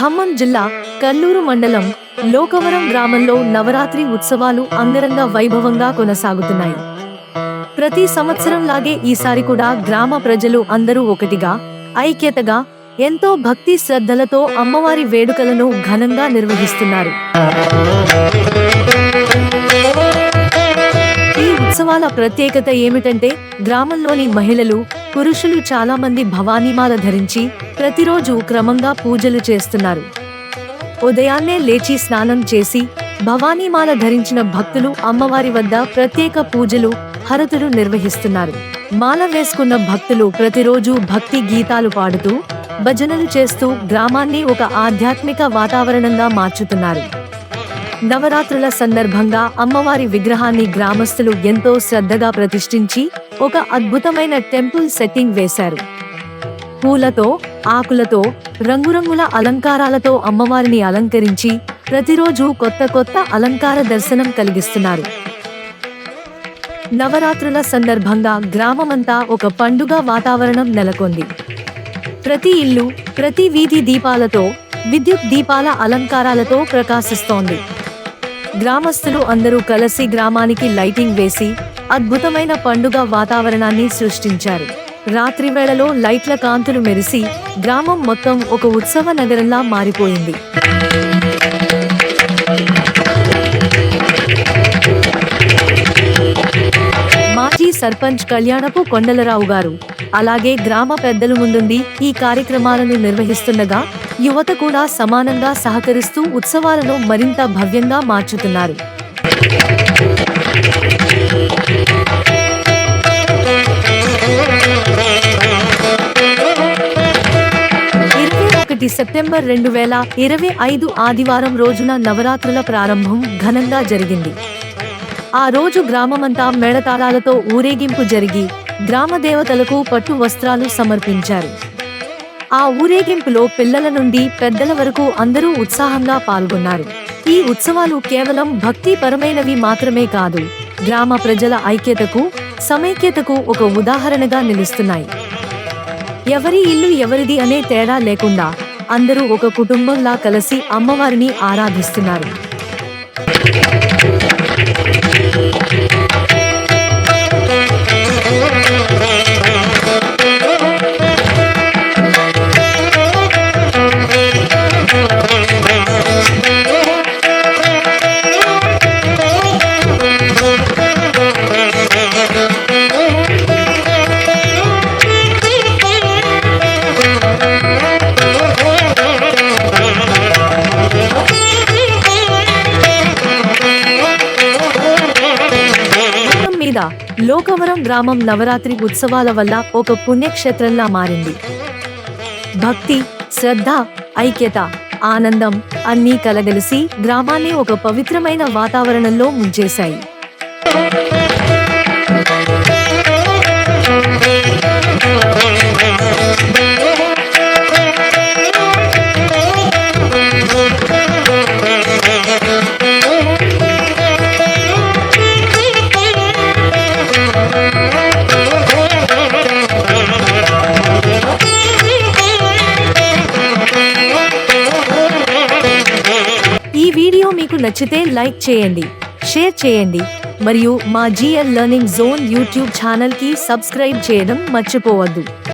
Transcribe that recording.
ఖమ్మం జిల్లా కల్లూరు మండలం లోకవరం గ్రామంలో నవరాత్రి ఉత్సవాలు అంగరంగ వైభవంగా కొనసాగుతున్నాయి. ప్రతి సంవత్సరం లాగే ఈసారి కూడా గ్రామ ప్రజలు అందరూ ఒకటిగా ఐక్యతగా ఎంతో భక్తి శ్రద్ధలతో అమ్మవారి వేడుకలను ఘనంగా నిర్వహిస్తున్నారు. ఉత్సవాల ప్రత్యేకత ఏమిటంటే గ్రామంలోని మహిళలు పురుషులు చాలా మంది భవానీమాల ధరించి ప్రతిరోజు క్రమంగా పూజలు చేస్తున్నారు. ఉదయాన్నే లేచి స్నానం చేసి భవానీమాల ధరించిన భక్తులు అమ్మవారి వద్ద ప్రత్యేక పూజలు హరతులు నిర్వహిస్తున్నారు. మాల వేసుకున్న భక్తులు ప్రతిరోజు భక్తి గీతాలు పాడుతూ భజనలు చేస్తూ గ్రామాన్ని ఒక ఆధ్యాత్మిక వాతావరణంగా మార్చుతున్నారు. నవరాత్రుల సందర్భంగా అమ్మవారి విగ్రహాన్ని గ్రామస్తులు ఎంతో శ్రద్ధగా ప్రతిష్ఠించి ఒక అద్భుతమైన టెంపుల్ సెట్టింగ్ వేశారు. పూలతో ఆకులతో రంగురంగుల అలంకారాలతో అమ్మవారిని అలంకరించి ప్రతిరోజు కొత్త కొత్త అలంకార దర్శనం కలిగిస్తున్నారు. నవరాత్రుల సందర్భంగా గ్రామమంతా ఒక పండుగ వాతావరణం నెలకొంది. ప్రతి ఇల్లు ప్రతి వీధి దీపాలతో విద్యుత్ దీపాల అలంకారాలతో ప్రకాశిస్తోంది. గ్రామస్తులు అందరూ కలిసి గ్రామానికి లైటింగ్ వేసి అద్భుతమైన పండుగ వాతావరణాన్ని సృష్టించారు. రాత్రి వేళలో లైట్ల కాంతులు మెరిసి గ్రామం మొత్తం ఒక ఉత్సవ నగరంలా మారిపోయింది. మాజీ సర్పంచ్ కళ్యాణపు కొండలరావు గారు. అలాగే గ్రామ పెద్దలు ముందుండి ఈ కార్యక్రమాలను నిర్వహిస్తుండగా యువత కూడా సమానంగా సహకరిస్తూ ఉత్సవాలను మరింత భవ్యంగా మార్చుతున్నారు. ఇరవై ఒకటి సెప్టెంబర్ రెండు వేల ఇరవై ఐదు ఆదివారం రోజున నవరాత్రుల ప్రారంభం ఘనంగా జరిగింది. ఆ రోజు గ్రామమంతా మేళతాళాలతో ఊరేగింపు జరిగి గ్రామ దేవతలకు పట్టు వస్త్రాలు సమర్పించారు. ఆ ఊరేగింపులో పిల్లల నుండి పెద్దల వరకు అందరూ ఉత్సాహంగా పాల్గొన్నారు. ఈ ఉత్సవాలు కేవలం భక్తిపరమైనవి మాత్రమే కాదు గ్రామ ప్రజల ఐక్యతకు సమైక్యతకు ఒక ఉదాహరణగా నిలుస్తున్నాయి. ఎవరి ఇల్లు ఎవరిది అనే తేడా లేకుండా అందరూ ఒక కుటుంబంలా కలిసి అమ్మవారిని ఆరాధిస్తున్నారు. లేదా లోకవరం గ్రామం నవరాత్రి ఉత్సవాల వల్ల ఒక పుణ్యక్షేత్రంలా మారింది. భక్తి శ్రద్ధ ఐక్యత ఆనందం అన్నీ కలగలిసి గ్రామాన్ని ఒక పవిత్రమైన వాతావరణంలో ముంచేశాయి. మీకు నచ్చితే లైక్ చేయండి షేర్ చేయండి మరియు మా జిఎల్ లెర్నింగ్ జోన్ యూట్యూబ్ ఛానల్కి సబ్స్క్రైబ్ చేయడం మర్చిపోవద్దు.